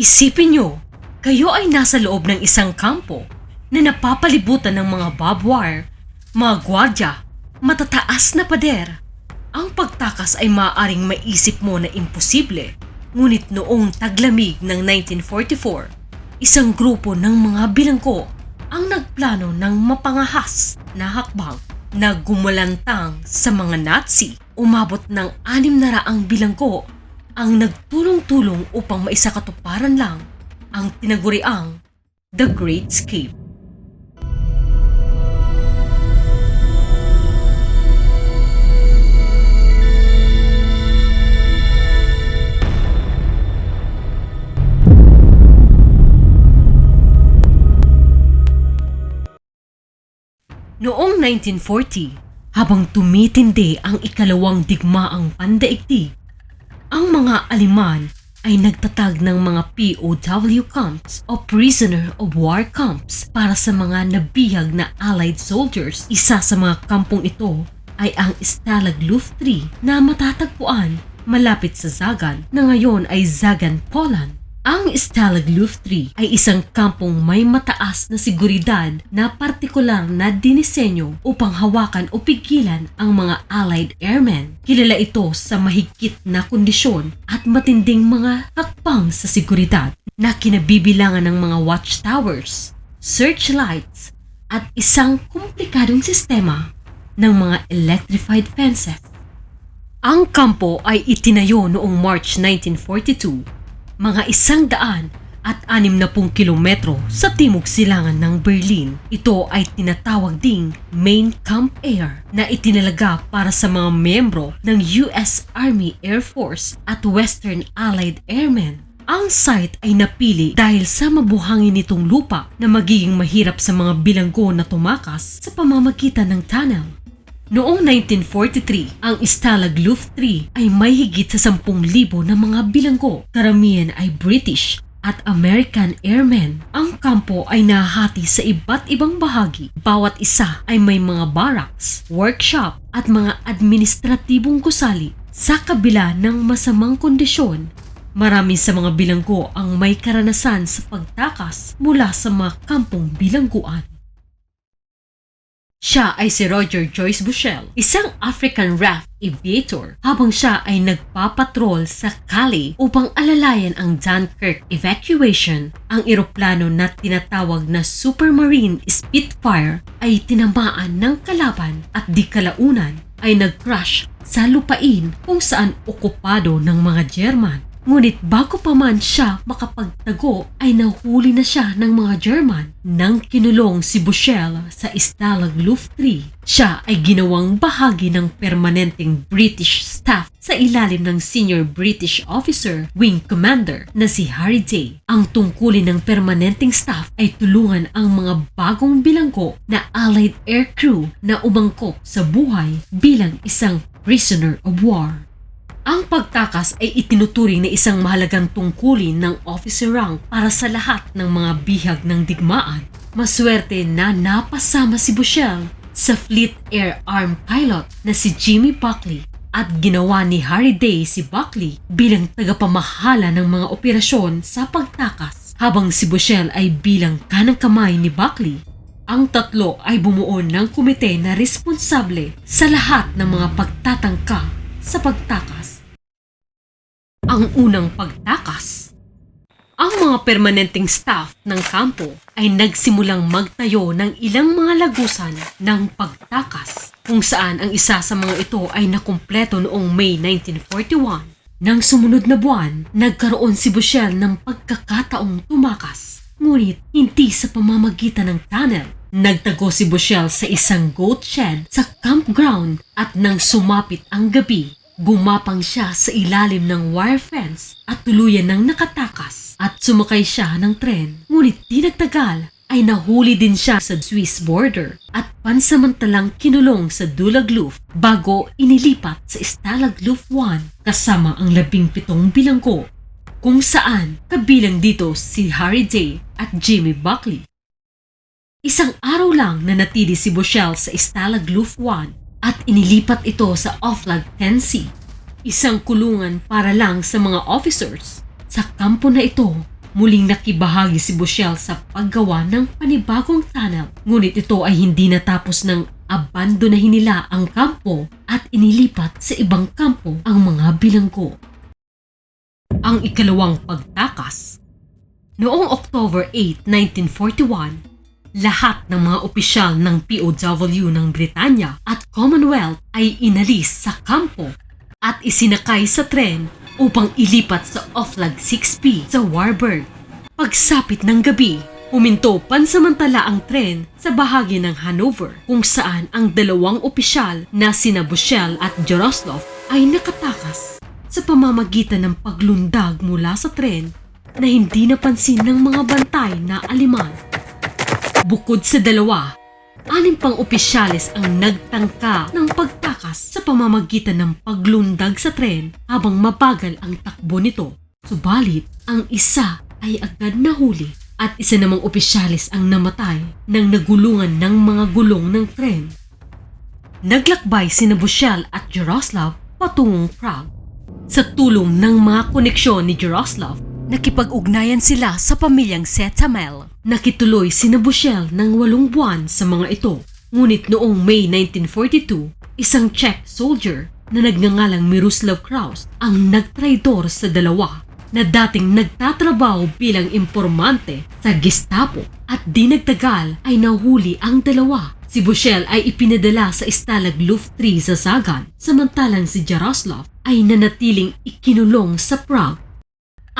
Isipin nyo, kayo ay nasa loob ng isang kampo na napapalibutan ng mga barbed wire, mga gwardya, matataas na pader. Ang pagtakas ay maaaring maisip mo na imposible. Ngunit noong taglamig ng 1944, isang grupo ng mga bilangko ang nagplano ng mapangahas na hakbang na gumulantang sa mga Nazi. Umabot ng anim na raang bilangko ang nagtulong-tulong upang maisakatuparan lang ang tinaguriang The Great Escape. Noong 1940, habang tumitindi ang ikalawang digmaang pandaigdig, ang mga Aliman ay nagtatag ng mga POW camps o Prisoner of War camps para sa mga nabihag na Allied soldiers. Isa sa mga kampong ito ay ang Stalag Luft 3 na matatagpuan malapit sa Zagan na ngayon ay Zagan, Poland. Ang Stalag Luft 3 ay isang kampong may mataas na seguridad na partikular na dinisenyo upang hawakan o pigilan ang mga Allied airmen. Kilala ito sa mahigpit na kondisyon at matinding mga hakbang sa seguridad na kinabibilangan ng mga watchtowers, searchlights, at isang komplikadong sistema ng mga electrified fences. Ang kampo ay itinayo noong March 1942 mga isang daan at anim na pung kilometro sa timog silangan ng Berlin. Ito ay tinatawag ding Main Camp Air na itinalaga para sa mga miyembro ng US Army Air Force at Western Allied Airmen. Ang site ay napili dahil sa mabuhangin nitong lupa na magiging mahirap sa mga bilanggo na tumakas sa pamamagitan ng tunnel. Noong 1943, ang Stalag Luft 3 ay may higit sa 10,000 na mga bilanggo. Karamihan ay British at American airmen. Ang kampo ay nahati sa iba't ibang bahagi. Bawat isa ay may mga barracks, workshop at mga administratibong gusali. Sa kabila ng masamang kondisyon, marami sa mga bilanggo ang may karanasan sa pagtakas mula sa mga kampong bilangguan. Siya ay si Roger Joyce Bushell, isang African RAF aviator habang siya ay nagpapatrol sa Cali upang alalayan ang Dunkirk evacuation. Ang eroplano na tinatawag na Supermarine Spitfire ay tinamaan ng kalaban at di kalaunan ay nag-crash sa lupain kung saan okupado ng mga German. Ngunit bago pa man siya makapagtago ay nahuli na siya ng mga German nang kinulong si Bushell sa Stalag Luft 3. Siya ay ginawang bahagi ng permanenteng British staff sa ilalim ng senior British officer, wing commander na si Harry Day. Ang tungkulin ng permanenteng staff ay tulungan ang mga bagong bilanggo na Allied aircrew na umangkop sa buhay bilang isang prisoner of war. Ang pagtakas ay itinuturing na isang mahalagang tungkulin ng officer rank para sa lahat ng mga bihag ng digmaan. Maswerte na napasama si Bushell sa Fleet Air Arm pilot na si Jimmy Buckley at ginawa ni Harry Day si Buckley bilang tagapamahala ng mga operasyon sa pagtakas habang si Bushell ay bilang kanang kamay ni Buckley. Ang tatlo ay bumuo ng komite na responsable sa lahat ng mga pagtatangka sa pagtakas. Ang unang pagtakas. Ang mga permanenteng staff ng kampo ay nagsimulang magtayo ng ilang mga lagusan ng pagtakas kung saan ang isa sa mga ito ay nakumpleto noong May 1941. Nang sumunod na buwan, nagkaroon si Bushell ng pagkakataong tumakas. Ngunit hindi sa pamamagitan ng tunnel Nagtago si Bushell sa isang goat shed sa campground at nang sumapit ang gabi, gumapang siya sa ilalim ng wire fence at tuluyan ng nakatakas at sumakay siya ng tren. Ngunit di nagtagal ay nahuli din siya sa Swiss border at pansamantalang kinulong sa Dulag Luft bago inilipat sa Stalag Luft 1 kasama ang labing pitong bilanggo kung saan kabilang dito si Harry Day at Jimmy Buckley. Isang araw lang na natili si Bushell sa Stalag Luft 1 at inilipat ito sa Offlag 10C. Isang kulungan para lang sa mga officers. Sa kampo na ito Muling nakibahagi si Bushel sa paggawa ng panibagong tunnel. Ngunit ito ay hindi natapos ng abandonahin nila ang kampo at inilipat sa ibang kampo ang mga bilanggo. Ang ikalawang pagtakas Noong October 8, 1941, lahat ng mga opisyal ng POW ng Britanya at Commonwealth ay inalis sa kampo at isinakay sa tren upang ilipat sa Oflag 6P sa Warburg. Pagsapit ng gabi, huminto pansamantala ang tren sa bahagi ng Hanover kung saan ang dalawang opisyal na sina Bushel at Jaroslav ay nakatakas sa pamamagitan ng paglundag mula sa tren na hindi napansin ng mga bantay na aliman. Bukod sa dalawa, anim pang opisyalis ang nagtangka ng pagtakas sa pamamagitan ng paglundag sa tren habang mabagal ang takbo nito. Subalit, ang isa ay agad nahuli at isa namang opisyalis ang namatay nang nagulungan ng mga gulong ng tren. Naglakbay sina Bushel at Jaroslav patungong Prague. Sa tulong ng mga koneksyon ni Jaroslav, nakipag-ugnayan sila sa pamilyang Setamel. Nakituloy si Bushel ng walong buwan sa mga ito. Ngunit noong May 1942, isang Czech soldier na nagngangalang Miroslav Kraus ang nagtraidor sa dalawa na dating nagtatrabaho bilang impormante sa Gestapo at di nagtagal ay nahuli ang dalawa. Si Bushel ay ipinadala sa Stalag Luft 3 sa Sagan samantalang si Jaroslav ay nanatiling ikinulong sa Prague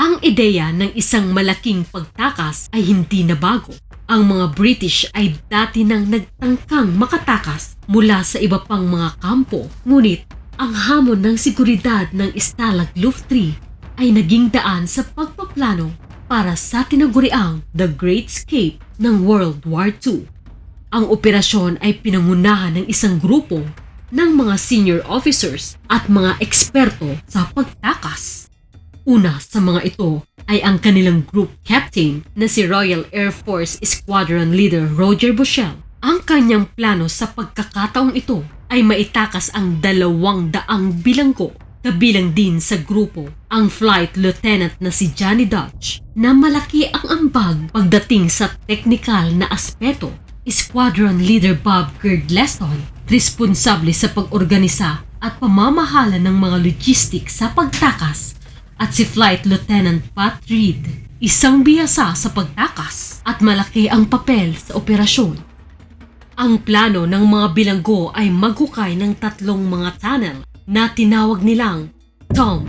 ang ideya ng isang malaking pagtakas ay hindi na bago. Ang mga British ay dati nang nagtangkang makatakas mula sa iba pang mga kampo. Ngunit ang hamon ng seguridad ng Stalag Luft 3 ay naging daan sa pagpaplano para sa tinaguriang The Great Escape ng World War II. Ang operasyon ay pinangunahan ng isang grupo ng mga senior officers at mga eksperto sa pagtakas. Una sa mga ito ay ang kanilang group captain na si Royal Air Force Squadron Leader Roger Bushell. Ang kanyang plano sa pagkakataong ito ay maitakas ang dalawang daang bilanggo kabilang din sa grupo ang flight lieutenant na si Johnny Dutch na malaki ang ambag pagdating sa technical na aspeto. Squadron Leader Bob Girdleston, responsable sa pag-organisa at pamamahala ng mga logistics sa pagtakas at si Flight Lieutenant Pat Reed, isang biyasa sa pagtakas at malaki ang papel sa operasyon. Ang plano ng mga bilanggo ay maghukay ng tatlong mga tunnel na tinawag nilang Tom,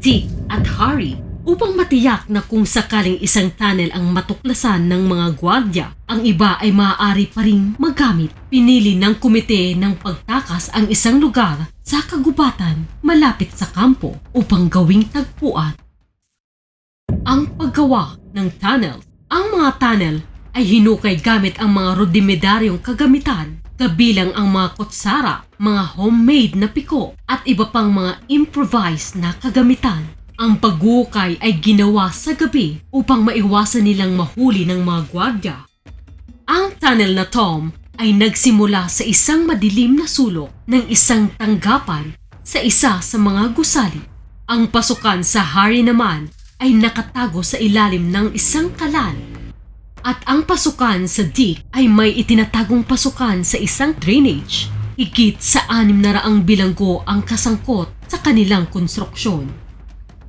Dick at Harry upang matiyak na kung sakaling isang tunnel ang matuklasan ng mga gwardya, ang iba ay maaari pa ring magamit. Pinili ng komite ng pagtakas ang isang lugar sa kagubatan malapit sa kampo upang gawing tagpuan. Ang paggawa ng tunnel Ang mga tunnel ay hinukay gamit ang mga rudimedaryong kagamitan kabilang ang mga kutsara, mga homemade na piko at iba pang mga improvised na kagamitan. Ang paghukay ay ginawa sa gabi upang maiwasan nilang mahuli ng mga gwardya. Ang tunnel na Tom ay nagsimula sa isang madilim na sulok ng isang tanggapan sa isa sa mga gusali. Ang pasukan sa Harry naman ay nakatago sa ilalim ng isang kalan. At ang pasukan sa Dick ay may itinatagong pasukan sa isang drainage. Higit sa anim na raang bilanggo ang kasangkot sa kanilang konstruksyon.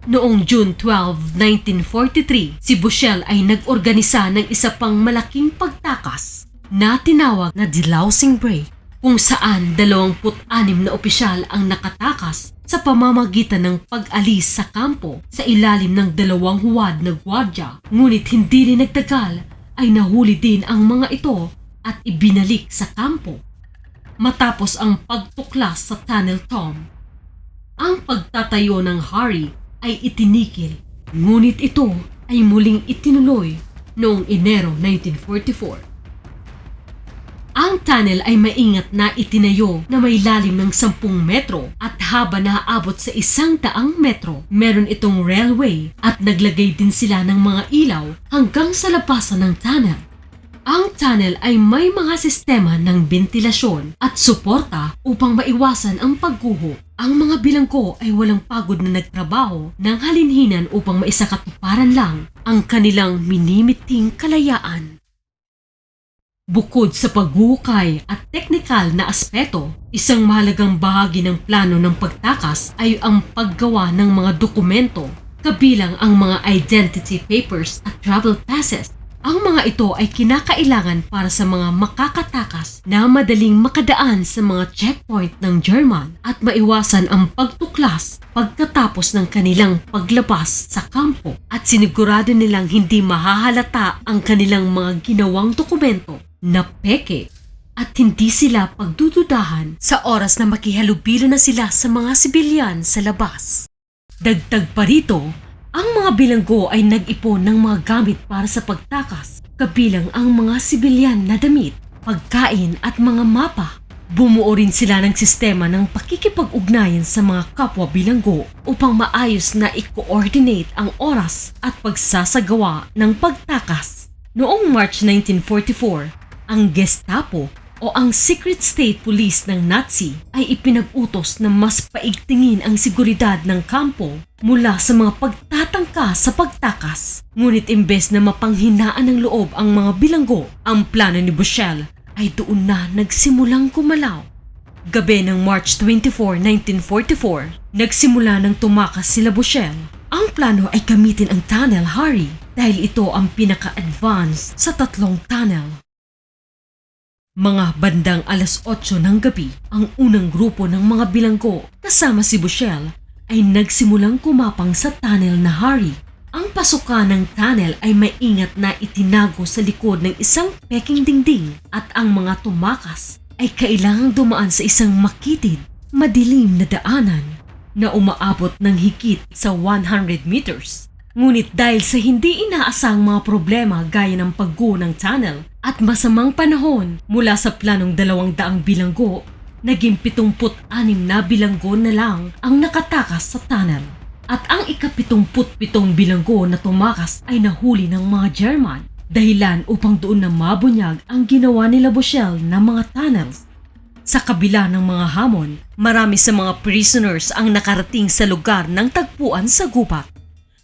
Noong June 12, 1943, si Bushel ay nag-organisa ng isa pang malaking pagtakas na tinawag na delousing break kung saan 26 na opisyal ang nakatakas sa pamamagitan ng pag-alis sa kampo sa ilalim ng dalawang huwad na gwardya. Ngunit hindi rin nagtagal ay nahuli din ang mga ito at ibinalik sa kampo. Matapos ang pagtuklas sa Tunnel Tom, ang pagtatayo ng Harry ay itinikil. Ngunit ito ay muling itinuloy noong Enero 1944. Ang tunnel ay maingat na itinayo na may lalim ng 10 metro at haba na aabot sa isang daang metro. Meron itong railway at naglagay din sila ng mga ilaw hanggang sa lapasan ng tunnel. Ang tunnel ay may mga sistema ng bentilasyon at suporta upang maiwasan ang pagguho. Ang mga bilanggo ay walang pagod na nagtrabaho ng halinhinan upang maisakatuparan lang ang kanilang minimiting kalayaan. Bukod sa paghuhukay at teknikal na aspeto, isang mahalagang bahagi ng plano ng pagtakas ay ang paggawa ng mga dokumento, kabilang ang mga identity papers at travel passes. Ang mga ito ay kinakailangan para sa mga makakatakas na madaling makadaan sa mga checkpoint ng German at maiwasan ang pagtuklas pagkatapos ng kanilang paglabas sa kampo at sinigurado nilang hindi mahahalata ang kanilang mga ginawang dokumento na peke at hindi sila pagdududahan sa oras na makihalubilo na sila sa mga sibilyan sa labas. Dagdag pa rito, ang mga bilanggo ay nag-ipon ng mga gamit para sa pagtakas, kabilang ang mga sibilyan na damit, pagkain at mga mapa. Bumuo rin sila ng sistema ng pakikipag-ugnayan sa mga kapwa bilanggo upang maayos na i-coordinate ang oras at pagsasagawa ng pagtakas. Noong March 1944, ang Gestapo o ang Secret State Police ng Nazi ay ipinag-utos na mas paigtingin ang seguridad ng kampo mula sa mga pagtatangka sa pagtakas. Ngunit imbes na mapanghinaan ng loob ang mga bilanggo, ang plano ni Bushel ay doon na nagsimulang kumalaw. Gabi ng March 24, 1944, nagsimula ng tumakas sila Bushel. Ang plano ay gamitin ang Tunnel Harry dahil ito ang pinaka-advance sa tatlong tunnel. Mga bandang alas 8 ng gabi, ang unang grupo ng mga bilanggo kasama si Bushel ay nagsimulang kumapang sa tunnel na Harry. Ang pasukan ng tunnel ay maingat na itinago sa likod ng isang peking dingding at ang mga tumakas ay kailangang dumaan sa isang makitid, madilim na daanan na umaabot ng higit sa 100 meters. Ngunit dahil sa hindi inaasang mga problema gaya ng pagguho ng tunnel at masamang panahon mula sa planong dalawang daang bilanggo, naging 76 na bilanggo na lang ang nakatakas sa tunnel. At ang ika-77 bilanggo na tumakas ay nahuli ng mga German dahilan upang doon na mabunyag ang ginawa nila Bushel na mga tunnels. Sa kabila ng mga hamon, marami sa mga prisoners ang nakarating sa lugar ng tagpuan sa gubat.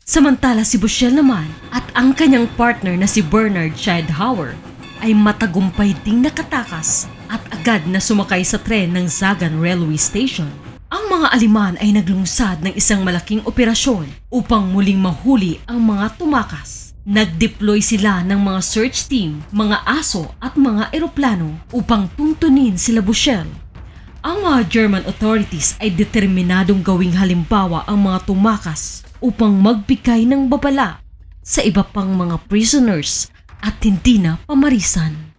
Samantala si Bushel naman at ang kanyang partner na si Bernard Scheidhauer ay matagumpay ding nakatakas at agad na sumakay sa tren ng Zagan Railway Station. Ang mga Aliman ay naglungsad ng isang malaking operasyon upang muling mahuli ang mga tumakas. Nag-deploy sila ng mga search team, mga aso at mga eroplano upang tuntunin sila Bushel. Ang mga German authorities ay determinadong gawing halimbawa ang mga tumakas upang magbigay ng babala sa iba pang mga prisoners at hindi na pamarisan.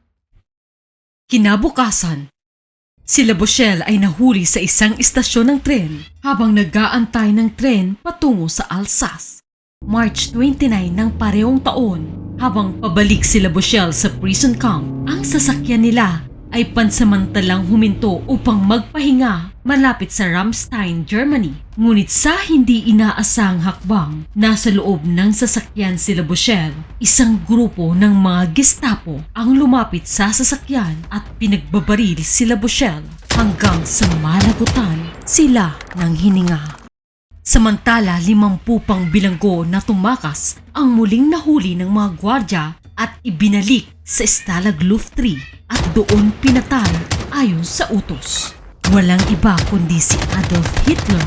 Kinabukasan, sila Bushel ay nahuli sa isang istasyon ng tren habang nag-aantay ng tren patungo sa Alsace. March 29 ng parehong taon, habang pabalik sila Bushel sa prison camp, ang sasakyan nila ay pansamantalang huminto upang magpahinga malapit sa Ramstein, Germany. Ngunit sa hindi inaasang hakbang, nasa loob ng sasakyan sila Bushel, isang grupo ng mga Gestapo ang lumapit sa sasakyan at pinagbabaril sila Bushel hanggang sa malagutan sila ng hininga. Samantala, limampu pang bilanggo na tumakas ang muling nahuli ng mga gwardya at ibinalik sa Stalag Luft 3 at doon pinatay ayon sa utos. Walang iba kundi si Adolf Hitler.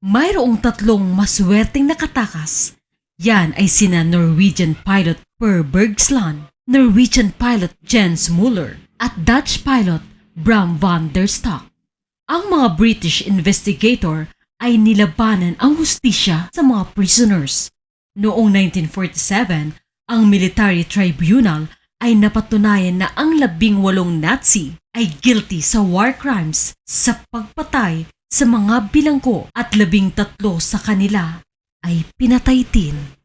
Mayroong tatlong maswerteng nakatakas. Yan ay sina Norwegian pilot Per Bergsland, Norwegian pilot Jens Muller, at Dutch pilot Bram van der Stok. Ang mga British investigator ay nilabanan ang hustisya sa mga prisoners. Noong 1947, ang military tribunal ay napatunayan na ang labing walong Nazi ay guilty sa war crimes sa pagpatay sa mga bilanggo at labing tatlo sa kanila ay pinatay din.